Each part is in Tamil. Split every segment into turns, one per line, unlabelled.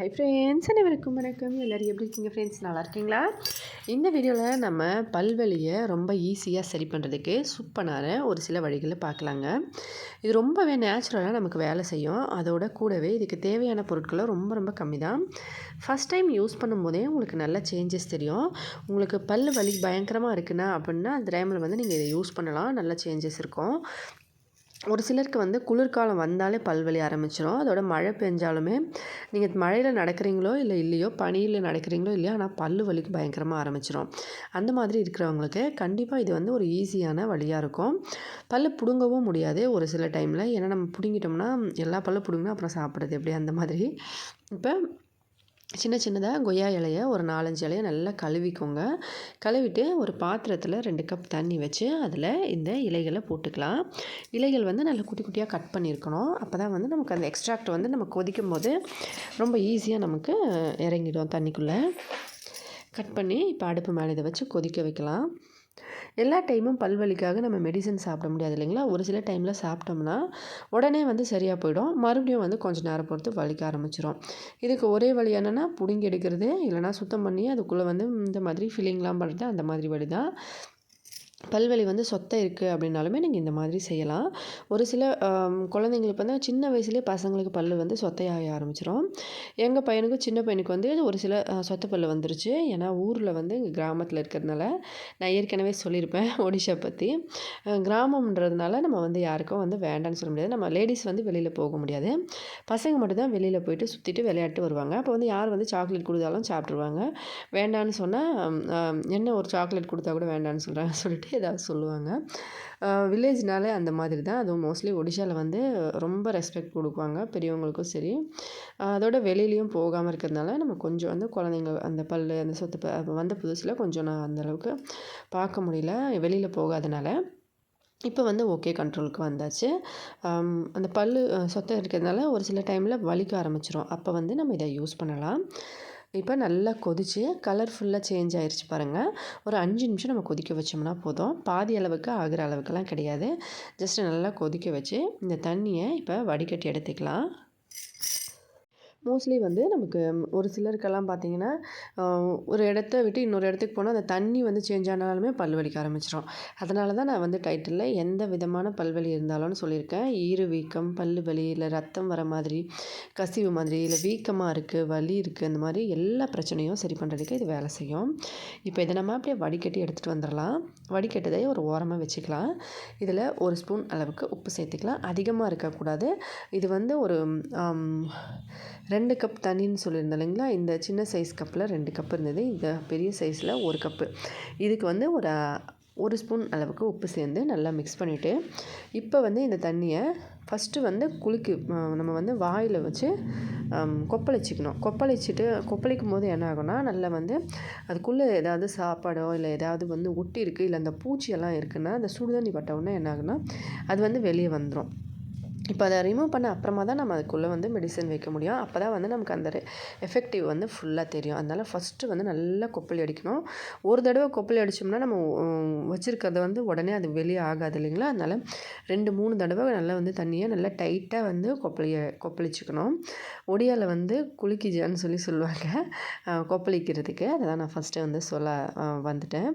ஹை ஃப்ரெண்ட்ஸ் அனைவருக்கும் வணக்கம். எல்லோரும் எப்படி இருக்கீங்க ஃப்ரெண்ட்ஸ் நல்லா இருக்கீங்களா? இந்த வீடியோவில் நம்ம பல்வலியை ரொம்ப ஈஸியாக சரி பண்ணுறதுக்கு சூப்பரான ஒரு சில வழிகளை பார்க்கலாங்க. இது ரொம்பவே நேச்சுரலாக நமக்கு வேலை செய்யும். அதோட கூடவே இதுக்கு தேவையான பொருட்களும் ரொம்ப ரொம்ப கம்மி தான் ஃபஸ்ட் டைம் யூஸ் பண்ணும்போதே உங்களுக்கு நல்ல சேஞ்சஸ் தெரியும். உங்களுக்கு பல் வலி பயங்கரமாக இருக்குன்னா அப்படின்னா அந்த டைமில் வந்து நீங்கள் இதை யூஸ் பண்ணலாம். நல்ல சேஞ்சஸ் இருக்கும். ஒரு சிலருக்கு வந்து குளிர்காலம் வந்தாலே பல்வலி ஆரம்பிச்சிடும் அதோட மழை பெஞ்சாலுமே நீங்கள் மழையில் நடக்கிறீங்களோ இல்லை இல்லையோ பனியில் நடக்கிறீங்களோ இல்லையோ ஆனால் பல்லு வலிக்கு பயங்கரமாக ஆரம்பிச்சிடும் அந்த மாதிரி இருக்கிறவங்களுக்கு கண்டிப்பாக இது வந்து ஒரு ஈஸியான வழியாக இருக்கும். பல்லு பிடுங்கவும் முடியாது ஒரு சில டைமில் ஏன்னா நம்ம பிடுங்கிட்டோம்னா எல்லா பல்லு பிடுங்கினா அப்புறம் சாப்பிட்றது எப்படி? அந்த மாதிரி. இப்போ சின்ன சின்னதாக கொய்யா இலைய ஒரு நாலஞ்சு இலையை நல்லா கழுவிக்கோங்க. கழுவிட்டு ஒரு பாத்திரத்தில் ரெண்டு கப் தண்ணி வச்சு அதில் இந்த இலைகளை போட்டுக்கலாம். இலைகள் வந்து நல்லா குட்டி குட்டியாக கட் பண்ணியிருக்கணும் அப்போ தான் வந்து நமக்கு அந்த எக்ஸ்ட்ராக்ட் வந்து நம்ம கொதிக்கும் போது ரொம்ப ஈஸியாக நமக்கு இறங்கிடும் தண்ணிக்குள்ளே. கட் பண்ணி இப்போ அடுப்பு மேலே இதை வச்சு கொதிக்க வைக்கலாம். எல்லா டைமும் பல்வலிக்காக நம்ம மெடிசன் சாப்பிட முடியாது இல்லைங்களா? ஒரு சில டைமில் சாப்பிட்டோம்னா உடனே வந்து சரியாக போயிடும். மறுபடியும் வந்து கொஞ்சம் நேரம் பொறுத்து வலிக்க ஆரம்பிச்சிடும் இதுக்கு ஒரே வழி என்னென்னா பிடுங்கி எடுக்கிறது இல்லைனா சுத்தம் பண்ணி அதுக்குள்ளே வந்து இந்த மாதிரி ஃபில்லிங்லாம் பண்ணுறது அந்த மாதிரி வழி தான் பல்வலி வந்து சொத்தை இருக்குது அப்படின்னாலுமே நீங்கள் இந்த மாதிரி செய்யலாம். ஒரு சில குழந்தைங்களுக்கு வந்து சின்ன வயசுலேயே பசங்களுக்கு பல் வந்து சொத்தையாக ஆரம்பிச்சிடும் எங்கள் பையனுக்கும் சின்ன பையனுக்கு வந்து ஒரு சில சொத்தை பல் வந்துருச்சு. ஏன்னா ஊரில் வந்து எங்கள் கிராமத்தில் இருக்கிறதுனால நான் ஏற்கனவே சொல்லியிருப்பேன் ஒடிஷா பற்றி கிராமம்ன்றதுனால நம்ம வந்து யாருக்கும் வந்து வேண்டான்னு சொல்ல முடியாது. நம்ம லேடிஸ் வந்து வெளியில் போக முடியாது. பசங்க மட்டும் தான் வெளியில் போயிட்டு சுற்றிட்டு விளையாட்டு வருவாங்க. அப்போ வந்து யார் வந்து சாக்லேட் கொடுத்தாலும் சாப்பிட்ருவாங்க வேண்டான்னு சொன்னால் என்ன ஒரு சாக்லேட் கொடுத்தா கூட வேண்டான்னு சொல்கிறாங்க சொல்லிட்டு ஏதாவது சொல்லுவாங்க. வில்லேஜ்னாலே அந்த மாதிரி தான். அதுவும் மோஸ்ட்லி ஒடிஷாவில் வந்து ரொம்ப ரெஸ்பெக்ட் கொடுப்பாங்க. பெரியவங்களுக்கும் சரி. அதோட வெளியிலையும் போகாமல் இருக்கிறதுனால நம்ம கொஞ்சம் வந்து குழந்தைங்க அந்த பல் அந்த சொத்து வந்த புதுசில் கொஞ்சம் நான் அந்தளவுக்கு பார்க்க முடியல. வெளியில் போகாதனால. இப்போ வந்து ஓகே கண்ட்ரோலுக்கு வந்தாச்சு. அந்த பல் சொத்தை இருக்கிறதுனால ஒரு சில டைமில் வலிக்க ஆரம்பிச்சிடும் அப்போ வந்து நம்ம இதை யூஸ் பண்ணலாம். இப்போ நல்லா கொதித்து கலர் ஃபுல்லாக சேஞ்ச் ஆயிடுச்சு பாருங்கள் ஒரு அஞ்சு நிமிஷம் நம்ம கொதிக்க வச்சோம்னா போதும். பாதி அளவுக்கு ஆகிற அளவுக்குலாம் கிடையாது. ஜஸ்ட்டு நல்லா கொதிக்க வச்சு இந்த தண்ணியை இப்போ வடிகட்டி எடுத்துக்கலாம். மோஸ்ட்லி வந்து நமக்கு ஒரு சிலருக்கெல்லாம் பார்த்திங்கன்னா ஒரு இடத்த விட்டு இன்னொரு இடத்துக்கு போனால் அந்த தண்ணி வந்து சேஞ்ச் ஆனாலுமே பல்வலிக்க ஆரம்பிச்சிடும் அதனால தான் நான் வந்து டைட்டிலில் எந்த விதமான பல்வலி இருந்தாலும்னு சொல்லியிருக்கேன். ஈறு வீக்கம் பல்லு வலி இல்லை ரத்தம் வர மாதிரி கசிவு மாதிரி இல்லை வீக்கமாக இருக்குது வலி இருக்குது அந்த மாதிரி எல்லா பிரச்சனையும் சரி பண்ணுறதுக்கு இது வேலை செய்யும். இப்போ இதை நம்ம அப்படியே வடிகட்டி எடுத்துகிட்டு வந்துடலாம். வடிகட்டதை ஒரு ஓரமாக வச்சுக்கலாம். இதில் ஒரு ஸ்பூன் அளவுக்கு உப்பு சேர்த்துக்கலாம். அதிகமாக இருக்கக்கூடாது. இது வந்து ஒரு ரெண்டு கப் தண்ணின்னு சொல்லியிருந்தேன் இல்லைங்களா? இந்த சின்ன சைஸ் கப்பில் ரெண்டு கப் இருந்தது. இந்த பெரிய சைஸில் ஒரு கப்பு இதுக்கு வந்து ஒரு ஒரு ஸ்பூன் அளவுக்கு உப்பு சேர்ந்து நல்லா மிக்ஸ் பண்ணிவிட்டு இப்போ வந்து இந்த தண்ணியை ஃபஸ்ட்டு வந்து குளிக்கு நம்ம வந்து வாயில் வச்சு கொப்பளிச்சிக்கணும். கொப்பளிச்சிட்டு கொப்பளிக்கும் போது என்ன ஆகும்னா நல்லா வந்து அதுக்குள்ளே ஏதாவது சாப்பாடோ இல்லை ஏதாவது வந்து ஒட்டி இருக்குது இல்லை அந்த பூச்சியெல்லாம் இருக்குன்னா அந்த சுடுதண்ணி பட்டவுடனே என்ன ஆகுனா அது வந்து வெளியே வந்துடும் இப்போ அதை ரிமூவ் பண்ண அப்புறமா தான் நம்ம அதுக்குள்ளே வந்து மெடிசன் வைக்க முடியும். அப்போ தான் வந்து நமக்கு அந்த எஃபெக்டிவ் வந்து ஃபுல்லாக தெரியும். அதனால் ஃபஸ்ட்டு வந்து நல்லா கொப்பளி அடிக்கணும். ஒரு தடவை கொப்பளி அடித்தோம்னா நம்ம வச்சுருக்கிறத வந்து உடனே அது வெளியே ஆகாது இல்லைங்களா? அதனால் ரெண்டு மூணு தடவை நல்லா வந்து தண்ணியை நல்லா டைட்டாக வந்து கொப்பளிய கொப்பளிச்சுக்கணும். ஒடியால் வந்து குளிக்கிஜான்னு சொல்லி சொல்லுவாங்க. கொப்பளிக்கிறதுக்கு. அதை தான் நான் ஃபஸ்ட்டு வந்து சொல்ல வந்துட்டேன்.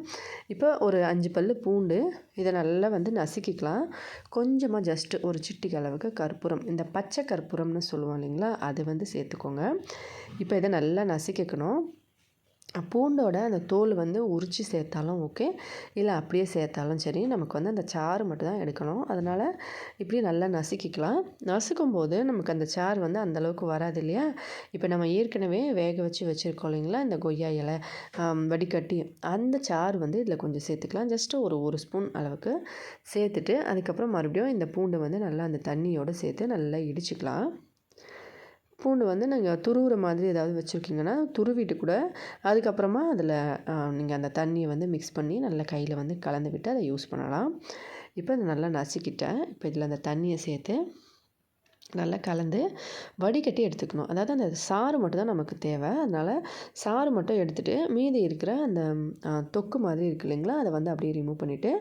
இப்போ ஒரு அஞ்சு பல் பூண்டு இதை நல்லா வந்து நசுக்கிக்கலாம். கொஞ்சமாக ஜஸ்ட்டு ஒரு சிட்டிக்கு அளவுக்கு அளவுக்கு கற்பூரம் இந்த பச்சை கற்பூரம்னு சொல்லுவோம் இல்லைங்களா? அது வந்து சேர்த்துக்கோங்க. இப்போ இதை நல்லா நசுக்கிக்கணும். பூண்டோட அந்த தோல் வந்து உரித்து சேர்த்தாலும் ஓகே. இல்லை அப்படியே சேர்த்தாலும் சரி. நமக்கு வந்து அந்த சாறு மட்டும் தான் எடுக்கணும். அதனால் இப்படி நல்லா நசுக்கிக்கலாம். நசுக்கும் போது நமக்கு அந்த சாறு வந்து அந்தளவுக்கு வராது இல்லையா? இப்போ நம்ம ஏற்கனவே வேக வச்சு வச்சுருக்கோம் இல்லைங்களா? இந்த கொய்யா இலை வடிகட்டி அந்த சாறு வந்து இதில் கொஞ்சம் சேர்த்துக்கலாம். ஜஸ்ட்டு ஒரு ஒரு ஸ்பூன் அளவுக்கு சேர்த்துட்டு அதுக்கப்புறம் மறுபடியும் இந்த பூண்டு வந்து நல்லா அந்த தண்ணியோடு சேர்த்து நல்லா இடிச்சுக்கலாம். பூண்டு வந்து நீங்கள் துருவுற மாதிரி ஏதாவது வச்சுருக்கீங்கன்னா துருவிட்டு கூட அதுக்கப்புறமா அதில் நீங்கள் அந்த தண்ணியை வந்து மிக்ஸ் பண்ணி நல்லா கையில் வந்து கலந்து விட்டு அதை யூஸ் பண்ணலாம். இப்போ அதை நல்லா நசுக்கிட்டேன். இப்போ இதில் அந்த தண்ணியை சேர்த்து நல்லா கலந்து வடிகட்டி எடுத்துக்கணும். அதாவது அந்த சாறு மட்டும் தான் நமக்கு தேவை. அதனால் சாறு மட்டும் எடுத்துகிட்டு மீதி இருக்கிற அந்த தொக்கு மாதிரி இருக்குது இல்லைங்களா? அதை வந்து அப்படியே ரிமூவ் பண்ணிவிட்டு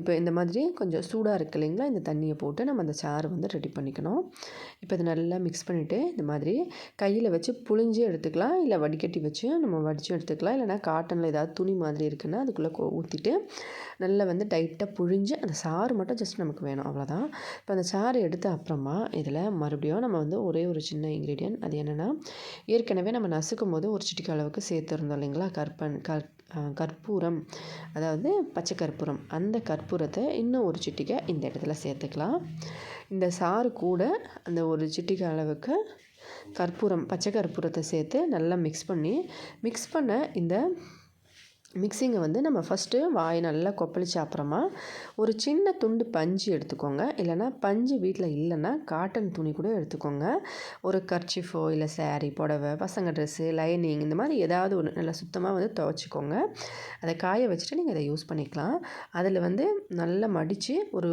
இப்போ இந்த மாதிரி கொஞ்சம் சூடாக இருக்கு இல்லைங்களா? இந்த தண்ணியை போட்டு நம்ம அந்த சாறு வந்து ரெடி பண்ணிக்கணும். இப்போ இதை நல்லா மிக்ஸ் பண்ணிவிட்டு இந்த மாதிரி கையில் வச்சு புழிஞ்சு எடுத்துக்கலாம். இல்லை வடிகட்டி வச்சு நம்ம வடிச்சும் எடுத்துக்கலாம். இல்லைனா காட்டனில் ஏதாவது துணி மாதிரி இருக்குன்னா அதுக்குள்ளே ஊற்றிட்டு நல்லா வந்து டைட்டாக புழிஞ்சு அந்த சாறு மட்டும் ஜஸ்ட் நமக்கு வேணும். அவ்வளோதான் இப்போ அந்த சாறு எடுத்த அப்புறமா இதில் மறுபடியும் நம்ம வந்து ஒரே ஒரு சின்ன இன்க்ரீடியன்ட் அது என்னென்னா ஏற்கனவே நம்ம நசுக்கும் போது ஒரு சிட்டிக்கு அளவுக்கு சேர்த்துருந்தோம் இல்லைங்களா? கற்பன் கற் கற்பூரம் அதாவது பச்சை கற்பூரம். அந்த கற்பூரத்தை இன்னும் ஒரு சிட்டிக்கை இந்த இடத்துல சேர்த்துக்கலாம். இந்த சாறு கூட அந்த ஒரு சிட்டிக்கு அளவுக்கு கற்பூரம் பச்சை கற்பூரத்தை சேர்த்து நல்லா மிக்ஸ் பண்ணி மிக்ஸ் பண்ண இந்த மிக்சிங்கை வந்து நம்ம ஃபஸ்ட்டு வாய் நல்லா கொப்பளிச்ச அப்புறமா ஒரு சின்ன துண்டு பஞ்சு எடுத்துக்கோங்க. இல்லைனா பஞ்சு வீட்டில் இல்லைன்னா காட்டன் துணி கூட எடுத்துக்கோங்க. ஒரு கர்ச்சிஃபோ இல்லை சேரீ புடவை பசங்க ட்ரெஸ்ஸு லைனிங் இந்த மாதிரி ஏதாவது ஒன்று நல்லா சுத்தமாக வந்து துவச்சிக்கோங்க. அதை காய வச்சுட்டு நீங்கள் அதை யூஸ் பண்ணிக்கலாம். அதில் வந்து நல்லா மடித்து ஒரு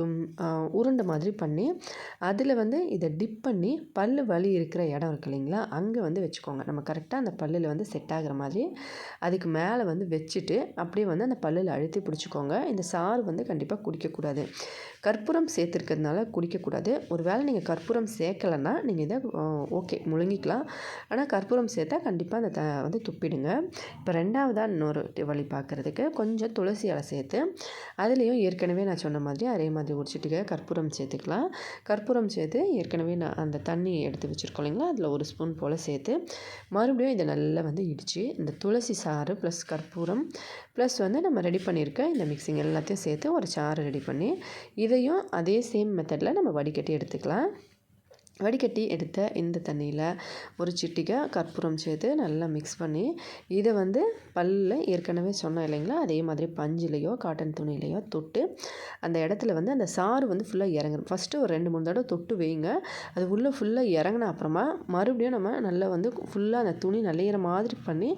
உருண்டை மாதிரி பண்ணி அதில் வந்து இதை டிப் பண்ணி பல் வலி இருக்கிற இடம் இருக்கு இல்லைங்களா அங்கே வந்து வச்சுக்கோங்க. நம்ம கரெக்டாக அந்த பல்லில் வந்து செட் ஆகிற மாதிரி அதுக்கு மேலே வந்து வச்சுட்டு வச்சுட்டு அப்படியே வந்து அந்த பல்லில் அழுத்தி பிடிச்சிக்கோங்க. இந்த சாறு வந்து கண்டிப்பாக குடிக்கக்கூடாது. கற்பூரம் சேர்த்துருக்கிறதுனால குடிக்கக்கூடாது. ஒரு வேளை நீங்கள் கற்பூரம் சேர்க்கலைன்னா நீங்கள் இதை ஓகே முழுங்கிக்கலாம். ஆனால் கற்பூரம் சேர்த்தா கண்டிப்பாக அந்த த வந்து துப்பிடுங்க. இப்போ ரெண்டாவதாக இன்னொரு வழி பார்க்குறதுக்கு கொஞ்சம் துளசி இலை சேர்த்து அதுலேயும் ஏற்கனவே நான் சொன்ன மாதிரி அதே மாதிரி ஒரு கற்பூரம் சேர்த்துக்கலாம். கற்பூரம் சேர்த்து ஏற்கனவே நான் அந்த தண்ணி எடுத்து வச்சுருக்கோம் இல்லைங்களா? அதில் ஒரு ஸ்பூன் போல் சேர்த்து மறுபடியும் இதை நல்லா வந்து இடித்து இந்த துளசி சாறு ப்ளஸ் கற்பூரம் ப்ளஸ் வந்து நம்ம ரெடி பண்ணியிருக்க இந்த மிக்சிங் எல்லாத்தையும் சேர்த்து ஒரு சாறு ரெடி பண்ணி இதையும் அதே சேம் மெத்தடில் நம்ம வடிகட்டி எடுத்துக்கலாம். வடிகட்டி எடுத்த இந்த தண்ணியில் ஒரு சிட்டிகை கற்பூரம் சேர்த்து நல்லா மிக்ஸ் பண்ணி இதை வந்து பல்லில் ஏற்கனவே சொன்னோம் இல்லைங்களா? அதே மாதிரி பஞ்சிலையோ காட்டன் துணியிலையோ தொட்டு அந்த இடத்துல வந்து அந்த சாறு வந்து ஃபுல்லாக இறங்கணும் ஃபஸ்ட்டு ஒரு ரெண்டு மூணு தடவை தொட்டு வைங்க. அது உள்ளே ஃபுல்லாக இறங்கின அப்புறமா மறுபடியும் நம்ம நல்லா வந்து ஃபுல்லாக அந்த துணி நலையிற மாதிரி பண்ணி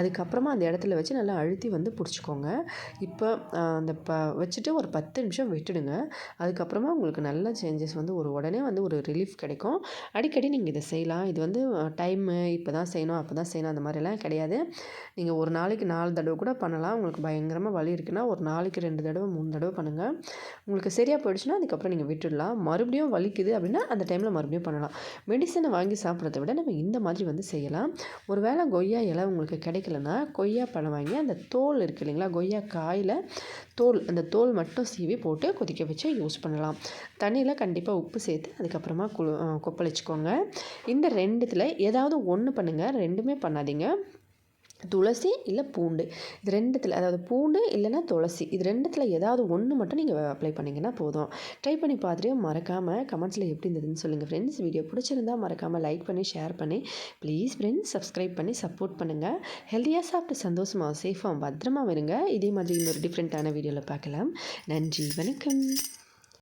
அதுக்கப்புறமா அந்த இடத்துல வச்சு நல்லா அழுத்தி வந்து பிடிச்சிக்கோங்க. இப்போ அந்த ப வச்சுட்டு ஒரு பத்து நிமிஷம் விட்டுடுங்க. அதுக்கப்புறமா உங்களுக்கு நல்ல சேஞ்சஸ் வந்து ஒரு உடனே வந்து ஒரு ரிலீஃப் கிடைக்கும். கிடைக்கும் அடிக்கடி நீங்கள் இதை செய்யலாம். இது வந்து டைமு இப்போ தான் செய்யணும் அப்போ தான் செய்யணும் அந்த மாதிரிலாம் கிடையாது. நீங்கள் ஒரு நாளைக்கு நாலு தடவை கூட பண்ணலாம். உங்களுக்கு பயங்கரமாக வலி இருக்குன்னா ஒரு நாளைக்கு ரெண்டு தடவை மூணு தடவை பண்ணுங்கள் உங்களுக்கு சரியாக போயிடுச்சுன்னா அதுக்கப்புறம் நீங்கள் விட்டுடலாம். மறுபடியும் வலிக்குது அப்படின்னா அந்த டைமில் மறுபடியும் பண்ணலாம். மெடிசனை வாங்கி சாப்பிட்றத விட நம்ம இந்த மாதிரி வந்து செய்யலாம். ஒரு வேளை கொய்யா இலை உங்களுக்கு கிடைக்கலன்னா கொய்யா பழம் வாங்கி அந்த தோல் இருக்குது இல்லைங்களா கொய்யா காயில் தோல் அந்த தோல் மட்டும் சீவி போட்டு கொதிக்க வச்சு யூஸ் பண்ணலாம். தண்ணியில் கண்டிப்பாக உப்பு சேர்த்து அதுக்கப்புறமா குழு கொப்பளிச்சுக்கோங்க. இந்த ரெண்டுத்தில் ஏதாவது ஒன்று பண்ணுங்கள் ரெண்டுமே பண்ணாதீங்க. துளசி இல்லை பூண்டு. இது ரெண்டுத்தில் அதாவது பூண்டு இல்லைன்னா துளசி. இது ரெண்டுத்தில் ஏதாவது ஒன்று மட்டும் நீங்கள் அப்ளை பண்ணிங்கன்னா போதும். ட்ரை பண்ணி பார்த்துட்டு மறக்காமல் கமெண்ட்ஸில் எப்படி இருந்ததுன்னு சொல்லுங்கள் ஃப்ரெண்ட்ஸ் வீடியோ பிடிச்சிருந்தா மறக்காமல் லைக் பண்ணி ஷேர் பண்ணி ப்ளீஸ் ஃப்ரெண்ட்ஸ் சப்ஸ்கிரைப் பண்ணி சப்போர்ட் பண்ணுங்கள் ஹெல்த்தியாக சாப்பிட்டு சந்தோஷமாக சேஃபாக பத்திரமா வருங்க இதே மாதிரி இன்னொரு டிஃப்ரெண்ட்டான வீடியோவில் பார்க்கலாம். நன்றி வணக்கம்.